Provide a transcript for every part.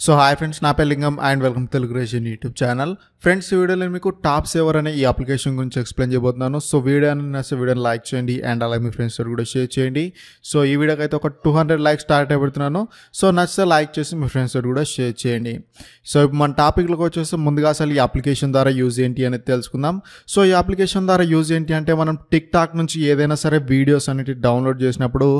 So hi friends నా పేరు Lingam and welcome Telugu ration YouTube channel friends ఈ వీడియోలో నేను మీకు టాప్ సేవర్ అనే ఈ అప్లికేషన్ గురించి ఎక్స్ప్లెయిన్ చేయబోతున్నాను. సో వీడియోని నచ్చితే వీడియోని లైక్ చేయండి అండ్ అలాగే మీ ఫ్రెండ్స్ కూడా షేర్ చేయండి. సో ఈ వీడియోకి అయితే ఒక టూ హండ్రెడ్ లైక్స్ స్టార్ట్ అయిపోతున్నాను సో నచ్చితే లైక్ చేసి మీ ఫ్రెండ్స్ కూడా షేర్ చేయండి. సో ఇప్పుడు మన టాపిక్లోకి వచ్చేసి ముందుగా అసలు ఈ అప్లికేషన్ ద్వారా యూజ్ ఏంటి అనేది తెలుసుకుందాం. సో ఈ అప్లికేషన్ ద్వారా యూజ్ ఏంటి అంటే మనం టిక్ టాక్ నుంచి ఏదైనా సరే వీడియోస్ అనేవి డౌన్లోడ్ చేసినప్పుడు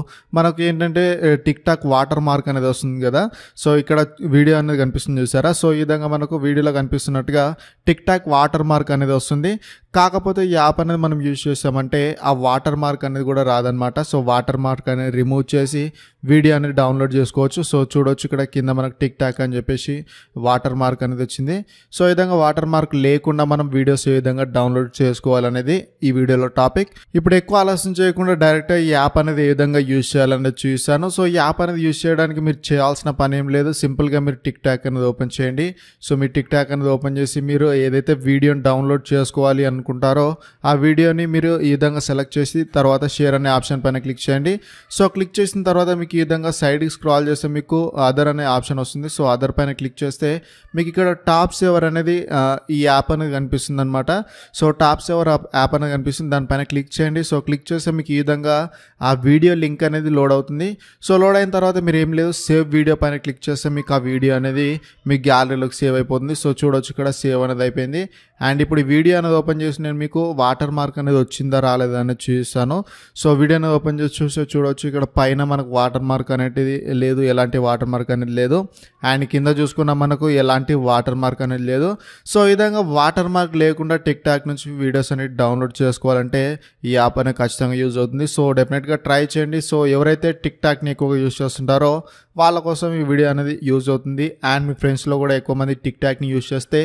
మనకు ఏంటంటే టిక్ టాక్ వాటర్ మార్క్ అనేది వస్తుంది కదా. సో ఇక్కడ వీడియో అనేది కనిపిస్తుంది చూసారా? సో ఈ విధంగా మనకు వీడియోలో కనిపిస్తున్నట్టుగా టిక్ టాక్ వాటర్ మార్క్ అనేది వస్తుంది. కాకపోతే ఈ యాప్ అనేది మనం యూజ్ చేసామంటే ఆ వాటర్ మార్క్ అనేది కూడా రాదనమాట సో వాటర్ మార్క్ అనేది రిమూవ్ చేసి వీడియో అనేది డౌన్లోడ్ చేసుకోవచ్చు. సో చూడొచ్చు ఇక్కడ కింద మనకు టిక్ టాక్ అని చెప్పేసి వాటర్ మార్క్ అనేది వచ్చింది. సో ఈ విధంగా వాటర్ మార్క్ లేకుండా మనం వీడియోస్ ఏ విధంగా డౌన్లోడ్ చేసుకోవాలనేది ఈ వీడియోలో టాపిక్. ఇప్పుడు ఎక్కువ ఆలస్యం చేయకుండా డైరెక్ట్గా ఈ యాప్ అనేది ఏ విధంగా యూజ్ చేయాలనేది చూసాను సో ఈ యాప్ అనేది యూజ్ చేయడానికి మీరు చేయాల్సిన పని ఏం లేదు. సింపుల్గా మీరు టిక్ టాక్ అనేది ఓపెన్ చేయండి. సో మీ టిక్ టాక్ అనేది ఓపెన్ చేసి మీరు ఏదైతే వీడియోని డౌన్లోడ్ చేసుకోవాలి అనుకుంటారో ఆ వీడియోని మీరు ఈ విధంగా సెలెక్ట్ చేసి తర్వాత షేర్ అనే ఆప్షన్ పైన క్లిక్ చేయండి. సో క్లిక్ చేసిన తర్వాత మీకు ఈ విధంగా సైడ్కి స్క్రాల్ చేస్తే మీకు అదర్ అనే ఆప్షన్ వస్తుంది. సో అదర్ పైన క్లిక్ చేస్తే మీకు ఇక్కడ టాప్ సేవర్ అనేది ఈ యాప్ అనేది కనిపిస్తుంది అనమాట సో టాప్ సేవర్ యాప్ అనేది కనిపిస్తుంది. దానిపైన క్లిక్ చేయండి. సో క్లిక్ చేస్తే మీకు ఈ విధంగా ఆ వీడియో లింక్ అనేది లోడ్ అవుతుంది. సో లోడ్ అయిన తర్వాత మీరు ఏం లేదు సేవ్ వీడియో పైన క్లిక్ చేస్తే మీకు ఆ వీడియో అనేది మీ గ్యాలరీలోకి సేవ్ అయిపోతుంది. సో చూడొచ్చు ఇక్కడ సేవ్ అనేది అయిపోయింది. అండ్ ఇప్పుడు ఈ వీడియో అనేది ఓపెన్ చేసి నేను మీకు వాటర్ మార్క్ అనేది వచ్చిందా రాలేదా అనేది చూపిస్తాను. సో వీడియో అనేది ఓపెన్ చేసి చూస్తే చూడొచ్చు ఇక్కడ పైన మనకు వాటర్ మార్క్ అనేది లేదు ఎలాంటి వాటర్ మార్క్ అనేది లేదు. అండ్ కింద చూసుకున్న మనకు ఎలాంటి వాటర్ మార్క్ అనేది లేదు. సో ఈ విధంగా వాటర్ మార్క్ లేకుండా టిక్ టాక్ నుంచి వీడియోస్ అనేది డౌన్లోడ్ చేసుకోవాలంటే ఈ యాప్ అనేది ఖచ్చితంగా యూజ్ అవుతుంది. సో డెఫినెట్గా ట్రై చేయండి. సో ఎవరైతే టిక్ టాక్ని ఎక్కువగా యూజ్ చేస్తుంటారో వాళ్ళ కోసం ఈ వీడియో అనేది యూజ్ అవుతుంది. అండ్ మీ ఫ్రెండ్స్లో కూడా ఎక్కువ మంది టిక్ టాక్ని యూజ్ చేస్తే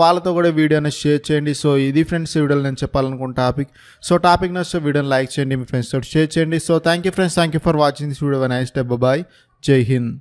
వాళ్ళతో కూడా వీడియో అనేది షేర్ చేయండి. సో ఇది ఫ్రెండ్స్ వీడియోలో నేను చెప్పాలనుకున్న టాపిక్. సో టాపిక్ నచ్చితే వీడియోని లైక్ చేయండి మీ ఫ్రెండ్స్ తోటి షేర్ చేయండి. So thank you friends thank you for watching this video. Nice day bye జై హింద్.